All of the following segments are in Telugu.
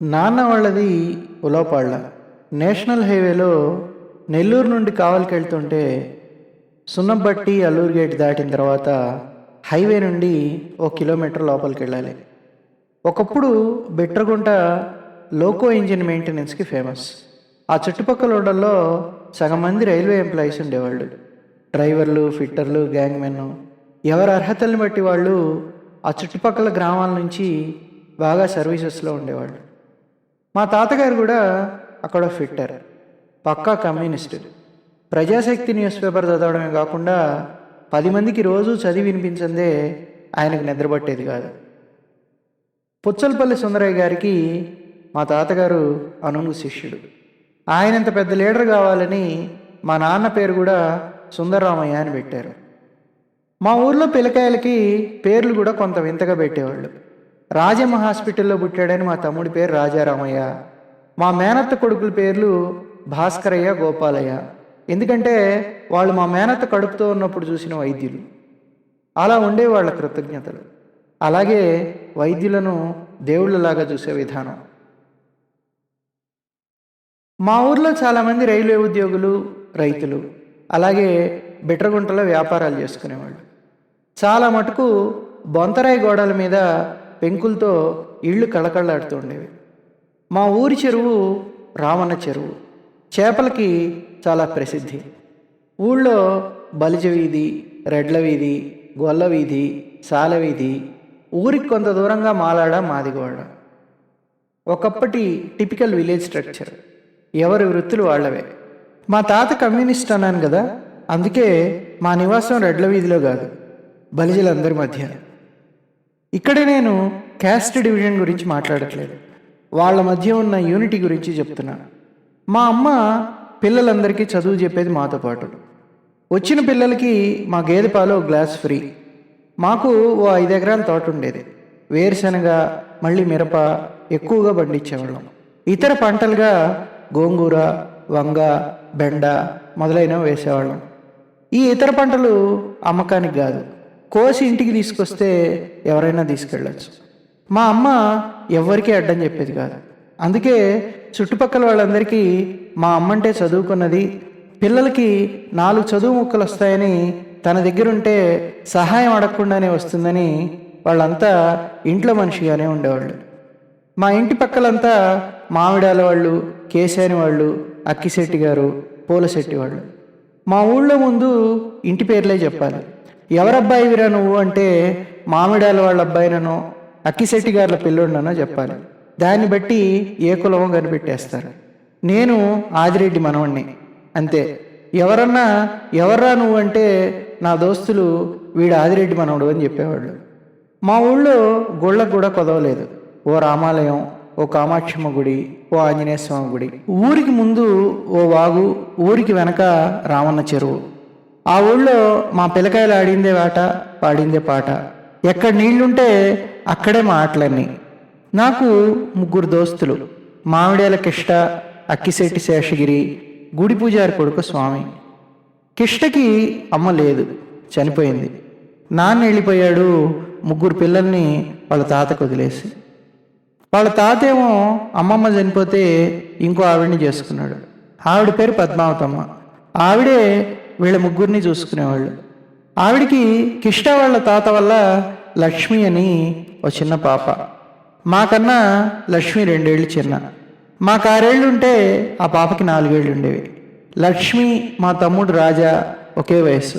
నాన్న వాళ్ళది ఉలవపాళ్ళ. నేషనల్ హైవేలో నెల్లూరు నుండి కావలికి వెళ్తుంటే సున్నబట్టి అల్లూరు గేట్ దాటిన తర్వాత హైవే నుండి ఓ కిలోమీటర్ లోపలికి వెళ్ళాలి ఒకప్పుడు బిట్రగుంట లోకో ఇంజిన్ మెయింటెనెన్స్కి ఫేమస్. ఆ చుట్టుపక్కల ఉండల్లో సగం మంది రైల్వే ఎంప్లాయీస్ ఉండేవాళ్ళు. డ్రైవర్లు ఫిట్టర్లు గ్యాంగ్ మెన్ ఎవరి అర్హతల్ని బట్టి వాళ్ళు ఆ చుట్టుపక్కల గ్రామాల నుంచి బాగా సర్వీసెస్లో ఉండేవాళ్ళు. మా తాతగారు కూడా అక్కడ ఫిట్టర్ పక్కా కమ్యూనిస్ట్. ప్రజాశక్తి న్యూస్ పేపర్ చదవడమే కాకుండా పది మందికి రోజు చదివి వినిపించిందే ఆయనకు నిద్రపట్టేది కాదు. పుచ్చలపల్లి సుందరయ్య గారికి మా తాతగారు అనును శిష్యుడు. ఆయనంత పెద్ద లీడర్ కావాలని మా నాన్న పేరు కూడా సుందరరామయ్య అని పెట్టారు. మా ఊర్లో పిల్లకాయలకి పేర్లు కూడా కొంత వింతగా పెట్టేవాళ్ళు. రాజమ్మ హాస్పిటల్లో పుట్టాడని మా తమ్ముడి పేరు రాజారామయ్య. మా మేనత్త కొడుకుల పేర్లు భాస్కరయ్య గోపాలయ్య. ఎందుకంటే వాళ్ళు మా మేనత్త కడుపుతో ఉన్నప్పుడు చూసిన వైద్యులు. అలా ఉండే వాళ్ళ కృతజ్ఞతలు. అలాగే వైద్యులను దేవుళ్ళలాగా చూసే విధానం. మా ఊర్లో చాలామంది రైల్వే ఉద్యోగులు రైతులు అలాగే బిట్రగుంటలో వ్యాపారాలు చేసుకునేవాళ్ళు. చాలా మటుకు బొంతరాయి గోడల మీద పెంకులతో ఇళ్ళు కళకళలాడుతూ ఉండేవి మా ఊరి చెరువు రామన్న చెరువు. చేపలకి చాలా ప్రసిద్ధి. ఊళ్ళో బలిజ వీధి రెడ్ల వీధి గొల్ల వీధి సాల వీధి ఊరికి కొంత దూరంగా మాలాడ మాదిగోడ ఒకప్పటి టిపికల్ విలేజ్ స్ట్రక్చర్. ఎవరి వృత్తులు వాళ్ళవే. మా తాత కమ్యూనిస్ట్ అన్నాను కదా అందుకే మా నివాసం రెడ్ల వీధిలో కాదు బలిజలందరి మధ్య. ఇక్కడ నేను క్యాస్ట్ డివిజన్ గురించి మాట్లాడట్లేదు. వాళ్ళ మధ్య ఉన్న యూనిటీ గురించి చెప్తున్నాను మా అమ్మ పిల్లలందరికీ చదువు చెప్పేది మాతో పాటు. వచ్చిన పిల్లలకి మా గేదె పాలు గ్లాస్ ఫ్రీ. మాకు ఓ ఐదు ఎకరాల తోట ఉండేది. వేరుశనగ మళ్ళీ మిరప ఎక్కువగా పండించేవాళ్ళం. ఇతర పంటలుగా గోంగూర వంగ బెండ మొదలైనవి వేసేవాళ్ళం. ఈ ఇతర పంటలు అమ్మకానికి కాదు. కోసి ఇంటికి తీసుకొస్తే ఎవరైనా తీసుకెళ్ళచ్చు. మా అమ్మ ఎవరికీ అడ్డం చెప్పేది కాదు. అందుకే చుట్టుపక్కల వాళ్ళందరికీ మా అమ్మంటే చదువుకున్నది పిల్లలకి నాలుగు చదువు ముక్కలు వస్తాయని తన దగ్గరుంటే సహాయం అడగకుండానే వస్తుందని వాళ్ళంతా ఇంట్లో మనిషిగానే ఉండేవాళ్ళు. మా ఇంటి పక్కలంతా మామిడాల వాళ్ళు కేశాని వాళ్ళు అక్కిశెట్టి గారు పూలశెట్టి వాళ్ళు. మా ఊళ్ళో ముందు ఇంటి పేర్లే చెప్పాలి. ఎవరబ్బాయివిరా నువ్వు అంటే మామిడాల వాళ్ళ అబ్బాయిననో అక్కిశెట్టి గారుల పిల్లోడిననో చెప్పాలి. దాన్ని బట్టి ఏ కులమో కనిపెట్టేస్తారు. నేను ఆదిరెడ్డి మనవణ్ణి. అంతే. ఎవరన్నా ఎవర్రా నువ్వు అంటే నా దోస్తులు వీడు ఆదిరెడ్డి మనవడు అని చెప్పేవాళ్ళు. మా ఊళ్ళో గుళ్ళకు కూడా కొదవలేదు. ఓ రామాలయం ఓ కామాక్షమ్మ గుడి ఓ ఆంజనేయ స్వామి గుడి. ఊరికి ముందు ఓ వాగు ఊరికి వెనక రామన్న చెరువు. ఆ ఊళ్ళో మా పిల్లకాయలు ఆడిందే ఆట పాడిందే పాట. ఎక్కడ నీళ్ళుంటే అక్కడే మా ఆటలన్నీ. నాకు ముగ్గురు దోస్తులు మామిడేల కిష్ట అక్కిశెట్టి శేషగిరి గుడి పూజారి కొడుకు స్వామి. కిష్టకి అమ్మ లేదు చనిపోయింది. నాన్న వెళ్ళిపోయాడు ముగ్గురు పిల్లల్ని వాళ్ళ తాతకు వదిలేసి. వాళ్ళ తాత ఏమో అమ్మమ్మ చనిపోతే ఇంకో ఆవిడని చేసుకున్నాడు. ఆవిడ పేరు పద్మావతమ్మ. ఆవిడే వీళ్ళ ముగ్గురిని చూసుకునేవాళ్ళు. ఆవిడికి కిష్ట వాళ్ళ తాత వల్ల లక్ష్మి అని ఓ చిన్న పాప. మాకన్నా లక్ష్మి రెండేళ్ళు చిన్న. మాకు ఆరేళ్ళు ఉంటే ఆ పాపకి నాలుగేళ్ళు ఉండేవి. లక్ష్మి మా తమ్ముడు రాజా ఒకే వయస్సు.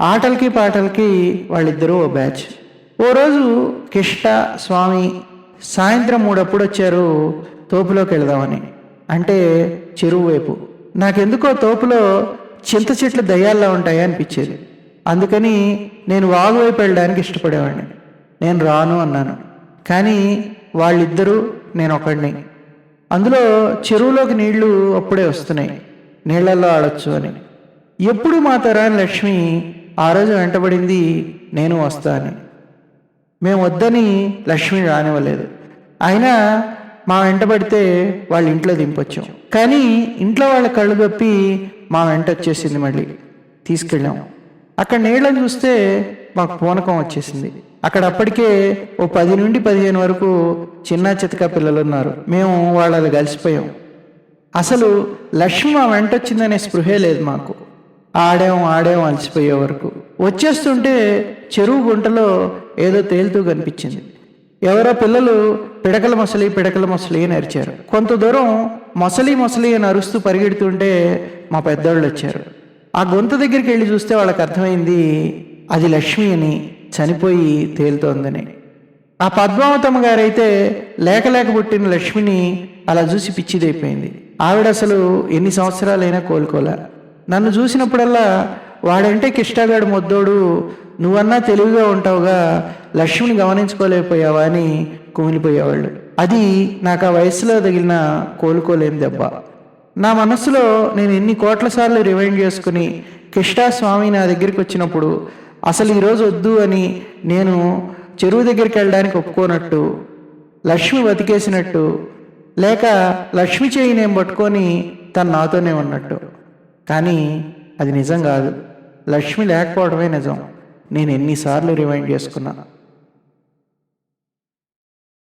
ఆటలకి పాటలకి వాళ్ళిద్దరూ ఓ బ్యాచ్. ఓ రోజు కిష్ట స్వామి సాయంత్రం మూడప్పుడు వచ్చారు తోపులోకి వెళదామని. అంటే చెరువు వైపు. నాకెందుకో తోపులో చింత చెట్లు దయ్యాల్లా ఉంటాయి అనిపించేది. అందుకని నేను వాగు వైపు వెళ్ళడానికి ఇష్టపడేవాడిని. నేను రాను అన్నాను. కానీ వాళ్ళిద్దరూ నేను ఒకడిని. అందులో చెరువులోకి నీళ్ళు అప్పుడే వస్తున్నాయి. నీళ్ళలో ఆడొచ్చు అని. ఎప్పుడు మా తరాని లక్ష్మి ఆ రోజు వెంటబడింది నేను వస్తా అని. మేము వద్దని లక్ష్మి రానివ్వలేదు. అయినా మా వెంటబడితే వాళ్ళ ఇంట్లో దింపొచ్చాం. కానీ ఇంట్లో వాళ్ళ కళ్ళు గప్పి మా వెంట వచ్చేసింది మళ్ళీ. తీసుకెళ్ళాం. అక్కడ నీళ్ళని చూస్తే మాకు పూనకం వచ్చేసింది. అక్కడ అప్పటికే ఓ పది నుండి పదిహేను వరకు చిన్న చితక పిల్లలు ఉన్నారు. మేము వాళ్ళది కలిసిపోయాం. అసలు లక్ష్మి మా వెంట వచ్చిందనే స్పృహే లేదు మాకు. ఆడాం ఆడాం అలసిపోయే వరకు. వచ్చేస్తుంటే చెరువు గుంటలో ఏదో తేలుతూ కనిపించింది. ఎవరో పిల్లలు పిడకల మొసలి పిడకల మొసలి అని అరిచారు. కొంత దూరం మొసలి మొసలి అని అరుస్తూ పరిగెడుతుంటే మా పెద్దవాళ్ళు వచ్చారు. ఆ గొంతు దగ్గరికి వెళ్ళి చూస్తే వాళ్ళకి అర్థమైంది అది లక్ష్మి అని చనిపోయి తేలుతోందని. ఆ పద్మావతమ్మ గారైతే లేక లేక పుట్టిన లక్ష్మిని అలా చూసి పిచ్చిదైపోయింది. ఆవిడ అసలు ఎన్ని సంవత్సరాలైనా కోలుకోలే. నన్ను చూసినప్పుడల్లా వాడంటే కిష్టాగాడు మొద్దోడు నువ్వన్నా తెలివిగా ఉంటావుగా లక్ష్మిని గమనించుకోలేకపోయావా అని కుమిలిపోయేవాళ్ళు. అది నాకు ఆ వయసులో తగిలిన కోలుకోలేని దెబ్బ. నా మనస్సులో నేను ఎన్ని కోట్ల సార్లు రివైండ్ చేసుకుని కృష్ణాస్వామి నా దగ్గరికి వచ్చినప్పుడు అసలు ఈరోజు వద్దు అని నేను చెరువు దగ్గరికి వెళ్ళడానికి ఒప్పుకోనట్టు లక్ష్మి బతికేసినట్టు లేక లక్ష్మి చేయి నేను పట్టుకొని తను నాతోనే ఉన్నట్టు. కానీ అది నిజం కాదు. లక్ష్మి లేకపోవడమే నిజం. నేను ఎన్నిసార్లు రివైండ్ చేసుకున్నాను